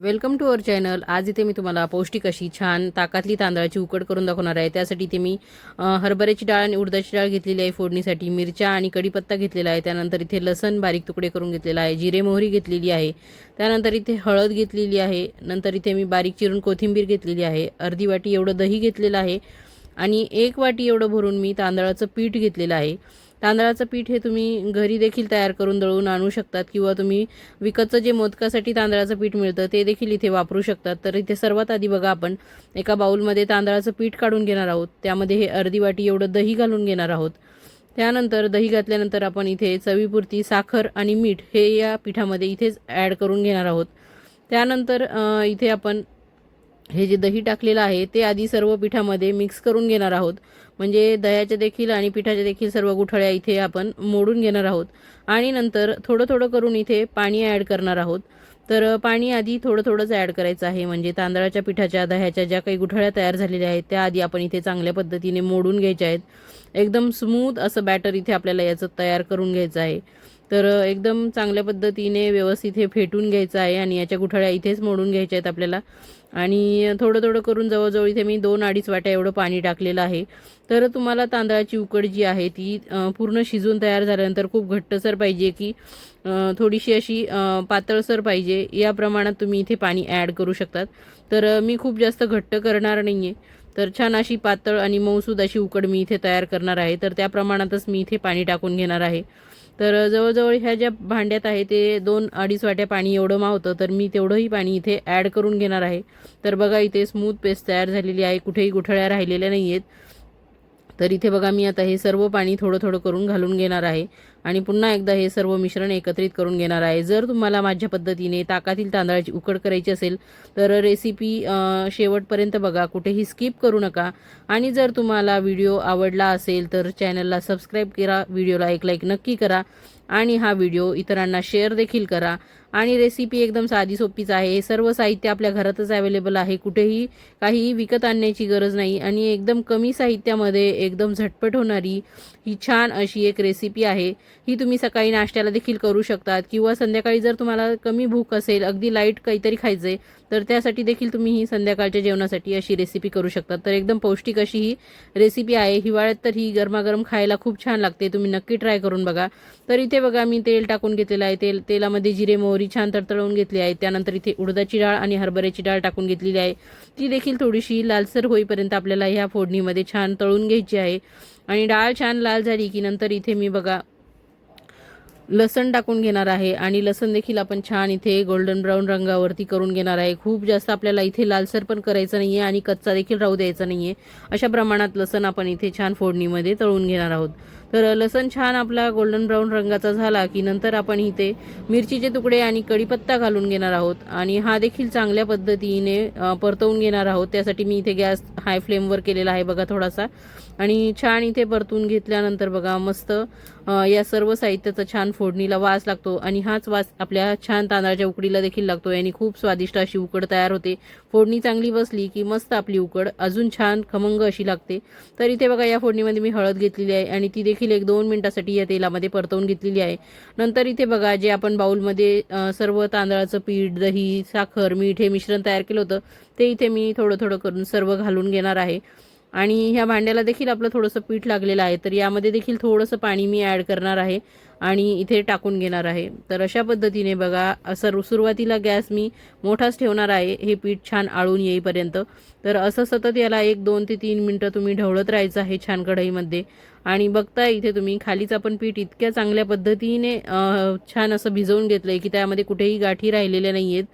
Welcome to our channel आज इथे मी तुम्हाला पौष्टिक अशी छान ताकातली तांदळाची उकड करून दाखवणार आहे. त्यासाठी इथे मी हरभऱ्याची डाळ आणि उडदाची डाळ घेतलेली आहे फोडणीसाठी. मिरच्या आणि कढीपत्ता घेतलेला आहे. त्यानंतर इथे लसण बारीक तुकडे करून घेतलेला आहे. जिरे मोहरी घेतलेली आहे. त्यानंतर इथे हळद घेतलेली आहे. नंतर इथे मी बारीक चिरून कोथिंबीर घेतलेली आहे. अर्धी वाटी एवढं दही घेतलेलं आहे. आणि एक वाटी एवढं भरून मी तांदळाचं पीठ घेतलेलं आहे. तांदळाचं पीठ हे तुम्ही घरी देखील तयार करून दळून आणू शकतात किंवा तुम्ही विकतचं जे मोदकासाठी तांदळाचं पीठ मिळतं ते देखील इथे वापरू शकतात. तर इथे सर्वात आधी बघा आपण एका बाऊलमध्ये तांदळाचं पीठ काढून घेणार आहोत. त्यामध्ये हे अर्धी वाटी एवढं दही घालून घेणार आहोत. त्यानंतर दही घातल्यानंतर आपण इथे चवीपुरती साखर आणि मीठ हे या पिठामध्ये इथेच ॲड करून घेणार आहोत. त्यानंतर इथे आपण हे जे दही टाकलेलं आहे ते आधी सर्व पिठामध्ये मिक्स करून घेणार आहोत. म्हणजे दह्याच्या देखील आणि पिठाच्या देखील सर्व गुठळ्या इथे आपण मोडून घेणार आहोत. आणि नंतर थोडं थोडं करून इथे पाणी ॲड करणार आहोत. तर पाणी आधी थोडं थोडंच ॲड करायचं आहे. म्हणजे तांदळाच्या पिठाच्या दह्याच्या ज्या काही गुठळ्या तयार झालेल्या आहेत त्या आधी आपण इथे चांगल्या पद्धतीने मोडून घ्यायच्या आहेत. एकदम स्मूथ असं बॅटर इथे आपल्याला याचं तयार करून घ्यायचं आहे. तर एकदम चांगल्या पद्धतीने व्यवस्थित हे फेटून घ्यायचं आहे आणि याच्या गुठळ्या इथेच मोडून घ्यायच्या आहेत आपल्याला. आणि थोडं थोडं करून जवळजवळ इथे मी दोन अडीच वाट्या एवढं पाणी टाकलेलं आहे. तर तुम्हाला तांदळाची उकड जी आहे ती पूर्ण शिजून तयार झाल्यानंतर खूप घट्टसर पाहिजे की थोडीशी अशी पातळसर पाहिजे. या प्रमाणात तुम्ही इथे पाणी ॲड करू शकतात. तर मी खूप जास्त घट्ट करणार नाही आहे तर छान अशी पातळ आणि मऊसूद अशी उकड मी इथे तयार करणार आहे. तर त्या प्रमाणातच मी इथे पाणी टाकून घेणार आहे. तर जवळजवळ ह्या ज्या भांड्यात आहे ते दोन अडीच वाट्या पाणी एवढं मावतं तर मी तेवढंही पाणी इथे ॲड करून घेणार आहे. तर बघा इथे स्मूथ पेस्ट तयार झालेली आहे कुठेही गुठळ्या राहिलेल्या नाही आहेत तर इथे बघा मी आता हे सर्व पाणी थोडं थोडं करून घालून घेणार आहे. आणि पुन्हा एकदा हे सर्व मिश्रण एकत्रित करून घेणार आहे. जर तुम्हाला माझ्या पद्धतीने ताकातील तांदळाची उकड करायची असेल तर रेसिपी शेवटपर्यंत बघा. कुठेही स्किप करू नका. आणि जर तुम्हाला व्हिडिओ आवडला असेल तर चॅनलला सबस्क्राईब करा. व्हिडिओला एक लाईक नक्की करा. आणि हा व्हिडिओ इतरांना शेअर देखील करा. आणि रेसिपी एकदम साधी सोपीच आहे. हे सर्व साहित्य आपल्या घरातच अवेलेबल आहे. कुठेही काहीही विकत आणण्याची गरज नाही. आणि एकदम कमी साहित्यामध्ये एकदम झटपट होणारी ही छान अशी एक रेसिपी आहे. ही तुम्ही सकाळी नाश्त्याला देखील करू शकतात. किंवा संध्याकाळी जर तुम्हाला कमी भूक असेल अगदी लाइट काहीतरी खायचं आहे तर त्यासाठी देखील तुम्ही ही संध्याकाळच्या जेवणासाठी अशी रेसिपी करू शकता तर एकदम पौष्टिक अशी ही रेसिपी आहे. हिवाळ्यात तर ही गरमागरम खायला खूप छान लागते. तुम्ही नक्की ट्राय करून बघा. तर इथे बघा मी तेल टाकून घेतलेलं आहे. तेल तेलामध्ये जिरे मोहरी छान तडतळवून घेतली आहे. त्यानंतर इथे उडदाची डाळ आणि हरभऱ्याची डाळ टाकून घेतलेली आहे. ती देखील थोडीशी लालसर होईपर्यंत आपल्याला ह्या फोडणीमध्ये छान तळून घ्यायची आहे. आणि डाळ छान लाल झाली की नंतर इथे मी बघा लसण टाकून घेणार आहे आणि लसण देखील आपण छान इथे गोल्डन ब्राऊन रंगावरती करून घेणार आहे. खूप जास्त आपल्याला इथे लालसर पण करायचं नाही आहे आणि कच्चा देखील राहू द्यायचा नाही आहे अशा प्रमाणात लसण आपण इथे छान फोडणीमध्ये तळून घेणार आहोत. तर लसण छान आपला गोल्डन ब्राऊन रंगाचा झाला की नंतर आपण इथे मिरचीचे तुकडे आणि कढीपत्ता घालून घेणार आहोत. आणि हा देखील चांगल्या पद्धतीने परतवून घेणार आहोत. त्यासाठी मी इथे गॅस हाय फ्लेमवर केलेला आहे बघा थोडासा. आणि छान इथे परतून घेतल्यानंतर बघा मस्त या सर्व साहित्याचा छान फोडणीला वास लागतो आणि हाच वास आपल्या छान तांदळाच्या उकडीला देखील लागतो आणि खूप स्वादिष्ट अशी उकड तयार होते. फोडणी चांगली बसली की मस्त आपली उकड अजून छान खमंग अशी लागते. तर इथे बघा या फोडणीमध्ये मी हळद घेतलेली आहे आणि ती देखील एक दोन मिनिटासाठी या तेलामध्ये परतवून घेतलेली आहे. नंतर इथे बघा जे आपण बाऊलमध्ये सर्व तांदळाचं पीठ दही साखर मीठ हे मिश्रण तयार केलं होतं ते इथे मी थोडं थोडं करून सर्व घालून घेणार आहे. आणि ह्या भांड्याला देखील आपलं थोडंसं पीठ लागलेलं आहे. तर यामध्ये देखील थोडंसं पाणी मी ॲड करणार आहे आणि इथे टाकून घेणार आहे. तर अशा पद्धतीने बघा असं सुरुवातीला गॅस मी मोठाच ठेवणार आहे. हे पीठ छान आळून येईपर्यंत. तर असं सतत याला एक दोन ते तीन मिनटं तुम्ही ढवळत राहायचं आहे छान कढईमध्ये. आणि बघता इथे तुम्ही खालीच आपण पीठ इतक्या चांगल्या पद्धतीने छान असं भिजवून घेतलं आहे की त्यामध्ये कुठेही गाठी राहिलेल्या नाही आहेत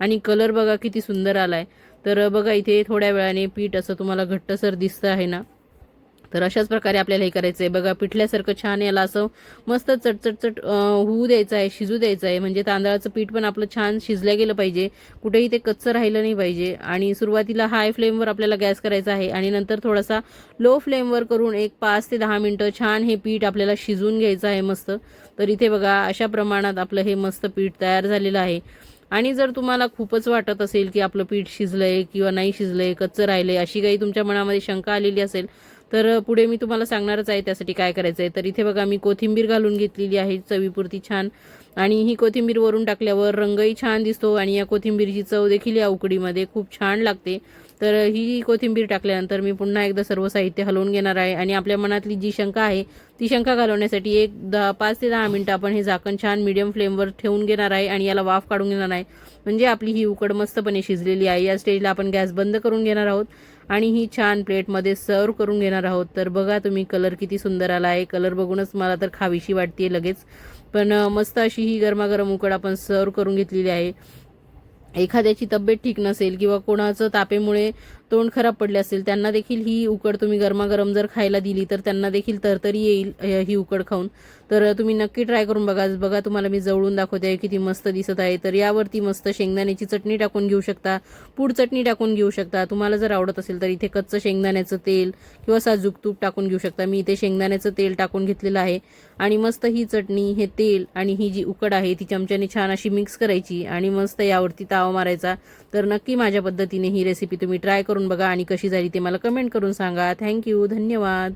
आणि कलर बघा किती सुंदर आला आहे तर बघा इथे थोड्या वेळाने पीठ असं तुम्हाला घट्टसर दिसतं आहे ना? तर अशाच प्रकारे आपल्याला हे करायचं आहे बघा पिठल्यासारखं छान याला असं मस्त चटचटचट होऊ द्यायचं आहे शिजू द्यायचं आहे म्हणजे तांदळाचं पीठ पण आपलं छान शिजलं गेलं पाहिजे. कुठेही ते कच्चं राहिलं नाही पाहिजे. आणि सुरुवातीला हाय फ्लेमवर आपल्याला गॅस करायचा आहे. आणि नंतर थोडासा लो फ्लेमवर करून एक पाच ते दहा मिनटं छान हे पीठ आपल्याला शिजून घ्यायचं आहे मस्त. तर इथे बघा अशा प्रमाणात आपलं हे मस्त पीठ तयार झालेलं आहे. आणि जर तुम्हाला खूपच वाटत असेल की आपलं पीठ शिजलंय किंवा नाही शिजलंय कच्चं राहिलंय अशी काही तुमच्या मनामध्ये शंका आलेली असेल तर पुढे मी तुम्हाला सांगणारच आहे त्यासाठी काय करायचं आहे तर इथे बघा मी कोथिंबीर घालून घेतलेली आहे चवीपुरती छान. आणि ही कोथिंबीर वरून टाकल्यावर रंगही छान दिसतो आणि या कोथिंबीरची चव देखील या उकडीमध्ये खूप छान लागते. तर ही कोथिंबीर टाकल्यानंतर मी पुन्हा एकदा सर्व साहित्य हलवून घेणार आहे. आणि आपल्या मनातली जी शंका आहे ती शंका घालवण्यासाठी एक दहा पाच ते दहा मिनटं आपण हे झाकण छान मीडियम फ्लेमवर ठेवून घेणार आहे आणि याला वाफ काढून घेणार आहे. म्हणजे आपली ही उकड मस्तपणे शिजलेली आहे. या स्टेजला आपण गॅस बंद करून घेणार आहोत आणि ही छान प्लेटमध्ये सर्व करून घेणार आहोत. तर बघा तुम्ही कलर किती सुंदर आला आहे. कलर बघूनच मला तर खावीशी वाटते लगेच. पण मस्त अशी ही गरमागरम उकड आपण सर्व करून घेतलेली आहे. एखाद्याची तब्येत ठीक नसेल किंवा कोणाचं तापेमुळे तोंड खराब पडले असेल त्यांना देखील ही उकड तुम्ही गरमागरम जर खायला दिली तर त्यांना देखील तरतरी येईल ही उकड खाऊन. तर तुम्ही नक्की ट्राय करून बघा. बघा तुम्हाला मी जवळून दाखवते आहे किती मस्त दिसत आहे. तर यावरती मस्त शेंगदाण्याची चटणी टाकून घेऊ शकता. पूड चटणी टाकून घेऊ शकता. तुम्हाला जर आवडत असेल तर इथे कच्चं शेंगदाण्याचं तेल किंवा साजूक तूप टाकून घेऊ शकता. मी इथे शेंगदाण्याचं तेल टाकून घेतलेलं आहे. आणि मस्त ही चटणी हे तेल आणि ही जी उकड आहे ती चमच्याने छान अशी मिक्स करायची आणि मस्त यावरती तावा मारायचा. तर नक्की माझ्या पद्धतीने ही रेसिपी तुम्ही ट्राय करून करून बघा आणि कशी झाली ते मला कमेंट करून सांगा. थँक्यू धन्यवाद.